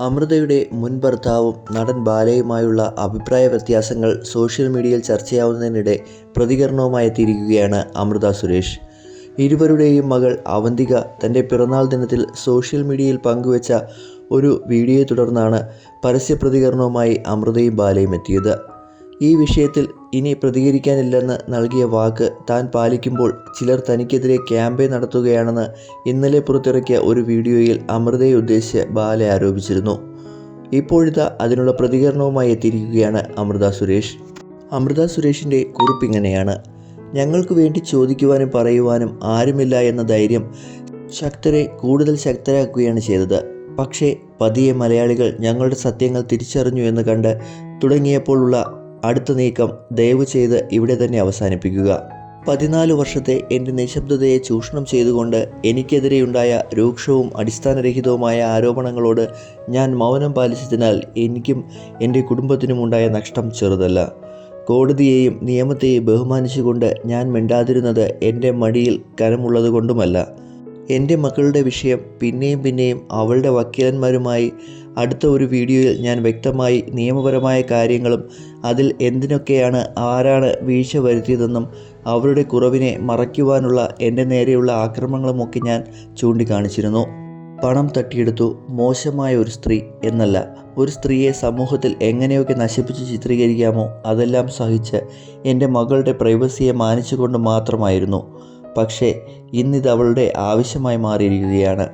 അമൃതയുടെ മുൻ ഭർത്താവും നടൻ ബാലയുമായുള്ള അഭിപ്രായ വ്യത്യാസങ്ങൾ സോഷ്യൽ മീഡിയയിൽ ചർച്ചയാവുന്നതിനിടെ പ്രതികരണവുമായി എത്തിയിരിക്കുകയാണ് അമൃത സുരേഷ്. ഇരുവരുടെയും മകൾ അവന്തിക തന്റെ പിറന്നാൾ ദിനത്തിൽ സോഷ്യൽ മീഡിയയിൽ പങ്കുവച്ച ഒരു വീഡിയോയെ തുടർന്നാണ് പരസ്യ പ്രതികരണവുമായി അമൃതയും ബാലയും എത്തിയത്. ഈ വിഷയത്തിൽ ഇനി പ്രതികരിക്കാനില്ലെന്ന് നൽകിയ വാക്ക് താൻ പാലിക്കുമ്പോൾ ചിലർ തനിക്കെതിരെ ക്യാമ്പയിൻ നടത്തുകയാണെന്ന് ഇന്നലെ പുറത്തിറക്കിയ ഒരു വീഡിയോയിൽ അമൃതയെ ഉദ്ദേശിച്ച് ബാല ആരോപിച്ചിരുന്നു. ഇപ്പോഴത്തെ അതിനുള്ള പ്രതികരണവുമായി എത്തിയിരിക്കുകയാണ് അമൃത സുരേഷ്. അമൃത സുരേഷിന്റെ കുറിപ്പ് ഇങ്ങനെയാണ്. ഞങ്ങൾക്ക് വേണ്ടി ചോദിക്കുവാനും പറയുവാനും ആരുമില്ല എന്ന ധൈര്യം ശക്തരെ കൂടുതൽ ശക്തരാക്കുകയാണ് ചെയ്തത്. പക്ഷേ പതിയെ മലയാളികൾ ഞങ്ങളുടെ സത്യങ്ങൾ തിരിച്ചറിഞ്ഞു എന്ന് കണ്ട് തുടങ്ങിയപ്പോഴുള്ള അടുത്ത നീക്കം ദയവ് ചെയ്ത് ഇവിടെ തന്നെ അവസാനിപ്പിക്കുക. പതിനാല് വർഷത്തെ എന്റെ നിശബ്ദതയെ ചൂഷണം ചെയ്തുകൊണ്ട് എനിക്കെതിരെയുണ്ടായ രൂക്ഷവും അടിസ്ഥാനരഹിതവുമായ ആരോപണങ്ങളോട് ഞാൻ മൗനം പാലിച്ചതിനാൽ എനിക്കും എന്റെ കുടുംബത്തിനും ഉണ്ടായ നഷ്ടം ചെറുതല്ല. കോടതിയെയും നിയമത്തെയും ബഹുമാനിച്ചുകൊണ്ട് ഞാൻ മിണ്ടാതിരുന്നത് എന്റെ മടിയിൽ കനമുള്ളത് കൊണ്ടുമല്ല എന്റെ മക്കളുടെ വിഷയം പിന്നെയും പിന്നെയും അവളുടെ വക്കീലന്മാരുമായി അടുത്ത ഒരു വീഡിയോയിൽ ഞാൻ വ്യക്തമായി നിയമപരമായ കാര്യങ്ങളും അതിൽ എന്തിനൊക്കെയാണ് ആരാണ് വീഴ്ച വരുത്തിയതെന്നും അവരുടെ കുറവിനെ മറയ്ക്കുവാനുള്ള എന്റെ നേരെയുള്ള ആക്രമണങ്ങളുമൊക്കെ ഞാൻ ചൂണ്ടിക്കാണിച്ചിരുന്നു. പണം തട്ടിയെടുത്തു. മോശമായ ഒരു സ്ത്രീ എന്നല്ല. ഒരു സ്ത്രീയെ സമൂഹത്തിൽ എങ്ങനെയൊക്കെ നശിപ്പിച്ച് ചിത്രീകരിക്കാമോ അതെല്ലാം സഹിച്ച് എന്റെ മകളുടെ പ്രൈവസിയെ മാനിച്ചുകൊണ്ട് മാത്രമായിരുന്നു. പക്ഷേ ഇന്നിത് അവളുടെ ആവശ്യമായി മാറിയിരിക്കുകയാണ്.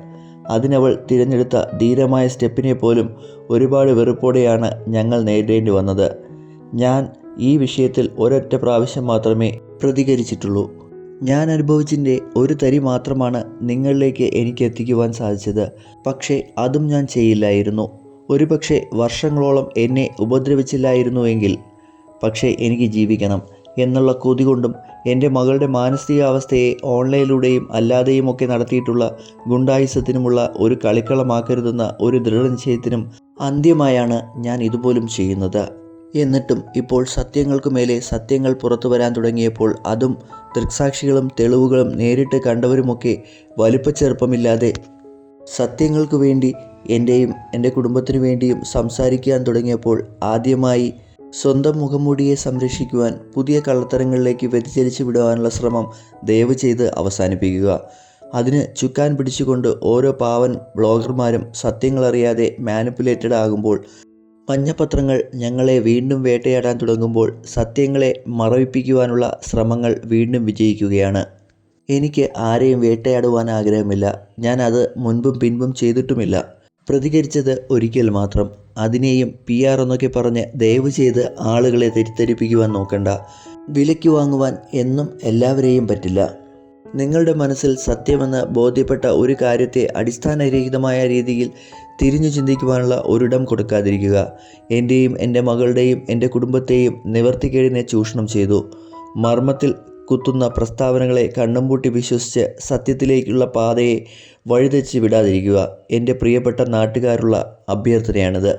അതിനവൾ തിരഞ്ഞെടുത്ത ധീരമായ സ്റ്റെപ്പിനെ പോലും ഒരുപാട് വെറുപ്പോടെയാണ് ഞങ്ങൾ നേരിടേണ്ടി വന്നത്. ഞാൻ ഈ വിഷയത്തിൽ ഒരൊറ്റ പ്രാവശ്യം മാത്രമേ പ്രതികരിച്ചിട്ടുള്ളൂ. ഞാൻ അനുഭവിച്ചതിന്റെ ഒരു തരി മാത്രമാണ് നിങ്ങളിലേക്ക് എനിക്ക് എത്തിക്കുവാൻ സാധിച്ചത്. പക്ഷേ അതും ഞാൻ ചെയ്യില്ലായിരുന്നു. ഒരുപക്ഷെ വർഷങ്ങളോളം എന്നെ ഉപദ്രവിച്ചില്ലായിരുന്നുവെങ്കിൽ പക്ഷേ എനിക്ക് ജീവിക്കണം. എന്നുള്ള കൊതി കൊണ്ടും എന്റെ മകളുടെ മാനസികാവസ്ഥയെ ഓൺലൈനിലൂടെയും അല്ലാതെയും ഒക്കെ നടത്തിയിട്ടുള്ള ഗുണ്ടായുസത്തിനുമുള്ള ഒരു കളിക്കളമാക്കരുതെന്ന ഒരു ദൃഢനിശ്ചയത്തിനും അന്ത്യമായാണ് ഞാൻ ഇതുപോലും ചെയ്യുന്നത്. എന്നിട്ടും ഇപ്പോൾ സത്യങ്ങൾക്കു മേലെ സത്യങ്ങൾ പുറത്തു വരാൻ തുടങ്ങിയപ്പോൾ അതും ദൃക്സാക്ഷികളും തെളിവുകളും നേരിട്ട് കണ്ടവരുമൊക്കെ വലുപ്പച്ചെറുപ്പമില്ലാതെ സത്യങ്ങൾക്കു വേണ്ടി എന്റെയും എന്റെ കുടുംബത്തിനു വേണ്ടിയും സംസാരിക്കാൻ തുടങ്ങിയപ്പോൾ ആദ്യമായി സ്വന്തം മുഖംമൂടിയെ സംരക്ഷിക്കുവാൻ പുതിയ കള്ളത്തരങ്ങളിലേക്ക് വ്യതിചലിച്ചു വിടുവാനുള്ള ശ്രമം ദയവ് ചെയ്ത് അവസാനിപ്പിക്കുക. അതിന് ചുക്കാൻ പിടിച്ചുകൊണ്ട് ഓരോ പാവൻ ബ്ലോഗർമാരും സത്യങ്ങളറിയാതെ മാനിപ്പുലേറ്റഡ് ആകുമ്പോൾ പഞ്ഞപത്രങ്ങൾ ഞങ്ങളെ വീണ്ടും വേട്ടയാടാൻ തുടങ്ങുമ്പോൾ സത്യങ്ങളെ മറവിപ്പിക്കുവാനുള്ള ശ്രമങ്ങൾ വീണ്ടും വിജയിക്കുകയാണ്. എനിക്ക് ആരെയും വേട്ടയാടുവാൻ ആഗ്രഹമില്ല. ഞാൻ അത് മുൻപും പിൻപും ചെയ്തിട്ടുമില്ല. പ്രതികരിച്ചത് ഒരിക്കൽ മാത്രം. അതിനെയും പി ആർ എന്നൊക്കെ പറഞ്ഞ് ദയവ് ചെയ്ത് ആളുകളെ തെറ്റിദ്ധരിപ്പിക്കുവാൻ നോക്കണ്ട. വിലയ്ക്ക് വാങ്ങുവാൻ എന്നും എല്ലാവരെയും പറ്റില്ല. നിങ്ങളുടെ മനസ്സിൽ സത്യമെന്ന് ബോധ്യപ്പെട്ട ഒരു കാര്യത്തെ അടിസ്ഥാനരഹിതമായ രീതിയിൽ തിരിഞ്ഞു ചിന്തിക്കുവാനുള്ള ഒരിടം കൊടുക്കാതിരിക്കുക. എന്റെയും എന്റെ മകളുടെയും എന്റെ കുടുംബത്തെയും നിവർത്തിക്കേടിനെ ചൂഷണം ചെയ്തു. മർമ്മത്തിൽ കുത്തുന്ന പ്രസ്താവനകളെ കണ്ണുംപൂട്ടി വിശ്വസിച്ച് സത്യത്തിലേക്കുള്ള പാതയെ വഴിതെച്ച് വിടാതിരിക്കുക എന്റെ പ്രിയപ്പെട്ട നാട്ടുകാരുള്ള അഭ്യർത്ഥനയാണിത്